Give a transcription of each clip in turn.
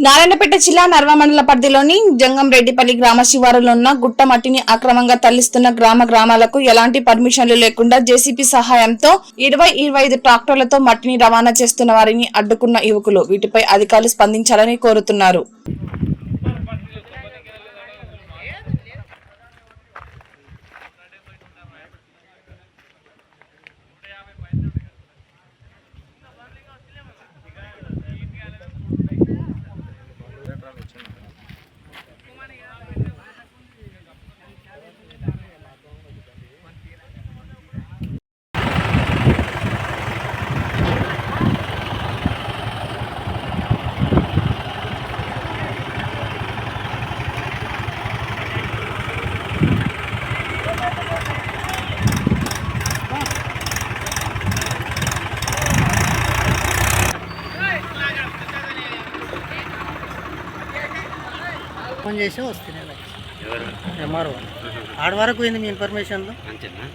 నారాయణపేట జిల్లా నర్వ మండల పరిధిలోని జంగంరెడ్డిపల్లి గ్రామ శివారులో ఉన్న గుట్ట మట్టిని అక్రమంగా తరలిస్తున్న గ్రామ గ్రామాలకు ఎలాంటి పర్మిషన్లు లేకుండా జేసీపీ సహాయంతో ఇరవై ఇరవై ఐదు ట్రాక్టర్లతో మట్టిని రవాణా చేస్తున్న వారిని అడ్డుకున్న యువకులు వీటిపై అధికారులు స్పందించాలని కోరుతున్నారు. ఫోన్ చేసి వస్తున్నాయి ఎంఆర్ఓ. ఆడ వరకు పోయింది మీ ఇన్ఫర్మేషన్లో? అంతేనా?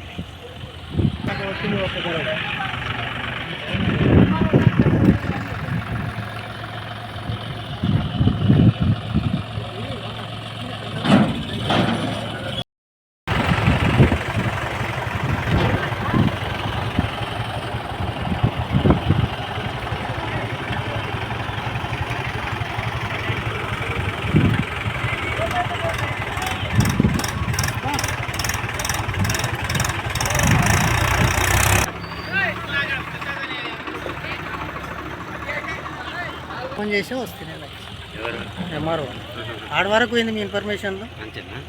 ఫోన్ చేసి వస్తున్నాయి ఎంఆర్ఓ. ఆడ వరకు పోయింది మీ ఇన్ఫర్మేషన్లో అంతేనా.